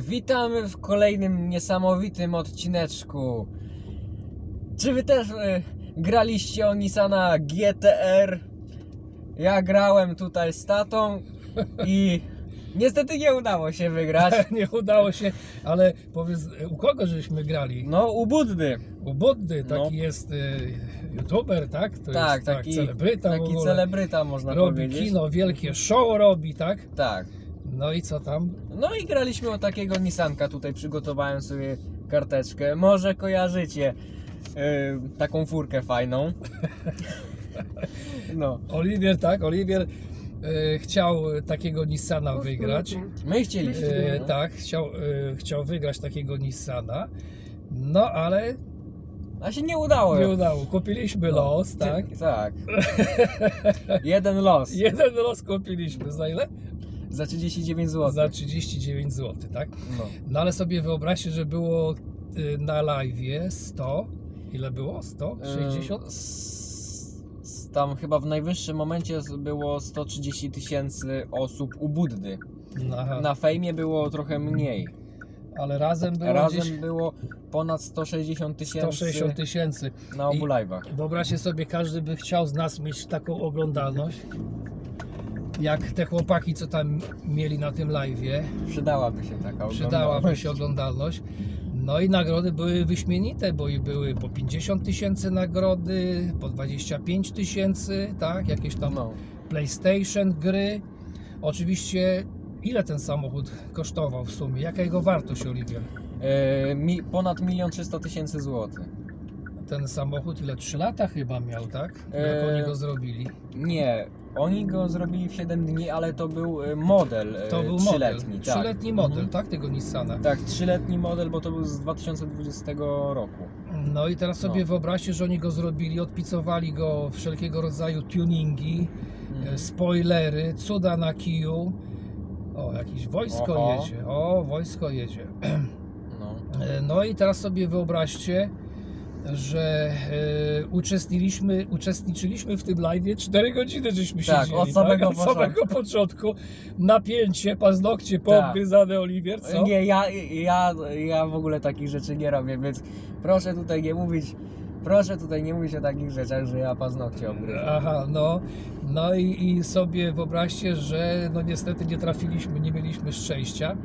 Witamy w kolejnym niesamowitym odcineczku. Czy wy też e, graliście o Nissana GTR? Ja grałem tutaj z tatą i niestety nie udało się wygrać. nie udało się, ale powiedz, u kogo żeśmy grali? No, u Buddy. U Buddy, taki No. jest y, youtuber, tak? To Tak, jest taki, celebryta w taki ogóle. celebryta można Robi powiedzieć. kino, wielkie show robi, tak? Tak. No i co tam? No i graliśmy o takiego Nissanka. Tutaj przygotowałem sobie karteczkę. Może kojarzycie e, taką furkę fajną. No. Oliwier, tak? Oliwier y, chciał takiego Nissana wygrać. My chcieliśmy. No. tak, chciał, y, chciał wygrać takiego Nissana. No ale A się nie udało. nie udało. Kupiliśmy No. los, tak? Ty- Tak. Jeden los. Jeden los kupiliśmy. Za ile? Za 39 zł. Za 39 zł, tak? No. No ale sobie wyobraźcie, że było y, na live 100. Ile było? 100? 60? E, s- s- Tam chyba w najwyższym momencie było 130 tysięcy osób u Buddy. No, aha. Na fejmie było trochę mniej. ale razem było Razem gdzieś było ponad 160 tysięcy 160 tysięcy. na obu live'ach. Wyobraźcie sobie, każdy by chciał z nas mieć taką oglądalność. Jak te chłopaki, co tam mieli na tym live'ie, Przydałaby się taka przydałaby oglądalność. się oglądalność. No i nagrody były wyśmienite, bo i były po 50 tysięcy nagrody, po 25 tysięcy, tak? Jakieś tam No. PlayStation, gry. Oczywiście, ile ten samochód kosztował w sumie? Jaka jego wartość, Oliwier? E, mi, ponad 1 300 tysięcy złotych. Ten samochód ile? 3 lata chyba miał, tak? Jak Eee, oni go zrobili? Nie, oni go zrobili w 7 dni, ale to był e, model e, To był model. trzyletni. tak. Trzyletni model, Mhm. tak? Tego Nissana. Tak, trzyletni model, bo to był z 2020 roku. No i teraz sobie No. wyobraźcie, że oni go zrobili, odpicowali go wszelkiego rodzaju tuningi, Mhm. e, spoilery, cuda na kiju. O, jakieś wojsko Oho. jedzie. O, wojsko jedzie. No. E, No i teraz sobie wyobraźcie, że e, uczestniczyliśmy, uczestniczyliśmy w tym live 4 godziny, żeśmy Tak, siedzieli. od samego od samego początku. Napięcie, paznokcie poobgryzane, Oliwier, co? Tak. Nie, ja, ja, ja w ogóle takich rzeczy nie robię, więc proszę tutaj nie mówić, proszę tutaj nie mówić o takich rzeczach, że ja paznokcie obgryzam. Aha, no, no i, i sobie wyobraźcie, że no niestety nie trafiliśmy, nie mieliśmy szczęścia.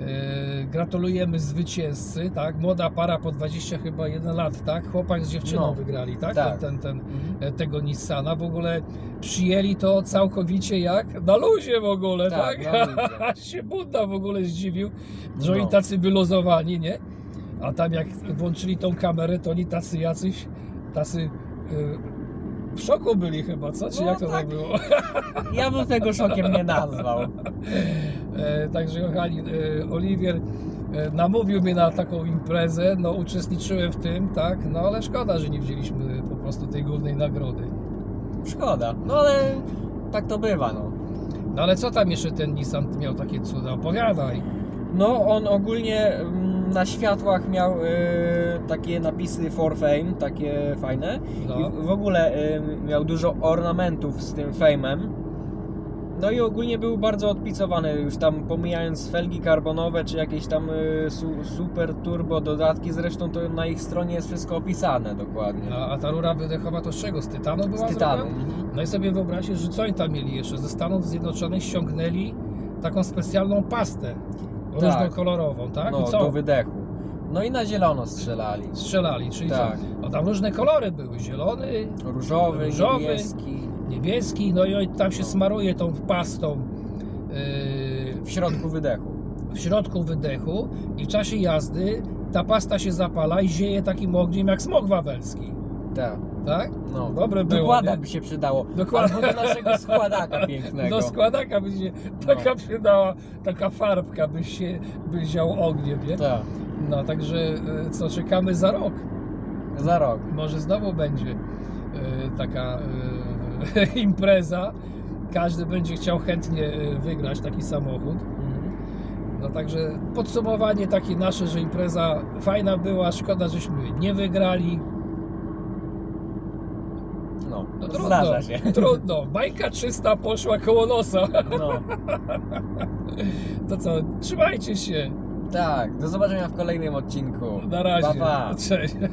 E, gratulujemy zwycięzcy, tak? Młoda para po 20 chyba 1 lat, tak? Chłopak z dziewczyną No, wygrali, tak? tak. Ten, ten, ten, Mhm. tego Nissana. W ogóle przyjęli to całkowicie jak na luzie w ogóle, Tak, tak? Aż się Buddha w ogóle zdziwił, że oni No. tacy wyluzowani, nie? A tam jak włączyli tą kamerę, to oni tacy jacyś, tacy y, w szoku byli chyba, co? Czy No jak to tak. tak było? Ja bym tego szokiem nie nazwał. E, także kochani, e, Oliwier e, namówił mnie na taką imprezę, no uczestniczyłem w tym, tak? No ale szkoda, że nie wzięliśmy po prostu tej głównej nagrody. Szkoda, no ale tak to bywa, no. No ale co tam jeszcze ten Nissan miał takie cuda? Opowiadaj. No, on ogólnie mm, na światłach miał y, takie napisy for fame, takie fajne. No. I w, w ogóle y, miał dużo ornamentów z tym fame'em. No i ogólnie był bardzo odpicowany, już tam pomijając felgi karbonowe czy jakieś tam y, su, super turbo dodatki, zresztą to na ich stronie jest wszystko opisane dokładnie. No, a ta rura wydechowa to z czego? Z tytanu była z tytanu. zrobiona? Mhm. No i sobie wyobraźcie, że co oni tam mieli jeszcze? Ze Stanów Zjednoczonych ściągnęli taką specjalną pastę różnokolorową, tak? No, I co? do wydechu. No i na zielono strzelali. Strzelali, czyli Tak. co? No tam różne kolory były, zielony, Różowy, Różowy. niebieski. Niebieski, no i tam się No. smaruje tą pastą yy, W środku wydechu. w środku wydechu i w czasie jazdy ta pasta się zapala i zieje takim ogniem jak smog wawelski, Tak. tak? No. Dobre było, Dokładna nie? by się przydało. Dokładnie. Albo do naszego składaka pięknego. Do składaka by się taka przydała, taka farbka by się by wziął ogniem, nie? Tak. No także e, co, czekamy za rok. Za rok. Może znowu będzie e, taka impreza. Każdy będzie chciał chętnie e, wygrać taki samochód. Mhm. No także podsumowanie takie nasze, że impreza fajna była, szkoda, żeśmy nie wygrali. no, No trudno, się. trudno. Bajka czysta poszła koło nosa. No, To co, trzymajcie się. tak, do zobaczenia w kolejnym odcinku. Na razie. Pa, pa. Cześć.